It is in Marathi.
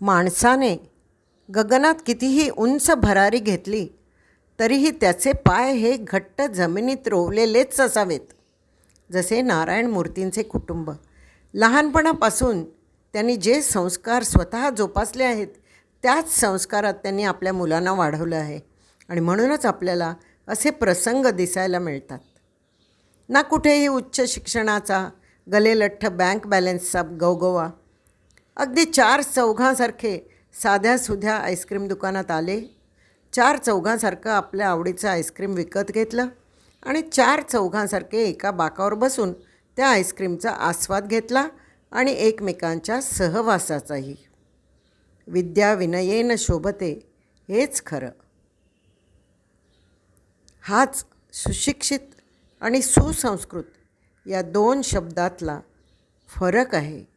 माणसाने गगनात कितीही उंच भरारी घेतली तरीही त्याचे पाय हे घट्ट जमिनीत रोवलेलेच असावेत. जसे नारायण मूर्तींचे कुटुंब. लहानपणापासून त्यांनी जे संस्कार स्वतः जोपासले आहेत त्याच संस्कारात त्यांनी आपल्या मुलांना वाढवलं आहे आणि म्हणूनच आपल्याला असे प्रसंग दिसायला मिळतात. ना कुठेही उच्च शिक्षणाचा गलेलठ्ठ बँक बॅलन्सचा गवगवा अगदी चार चौघांसारखे साध्या सुध्या आईस्क्रीम दुकानात आले. चार चौघांसारखं आपल्या आवडीचं आईस्क्रीम विकत घेतलं आणि चार चौघांसारखे एका बाकावर बसून त्या आईस्क्रीमचा आस्वाद घेतला आणि एकमेकांच्या सहवासाचाही. विद्या विनयेन शोभते हेच खरं. हाच सुशिक्षित आणि सुसंस्कृत या दोन शब्दातला फरक आहे.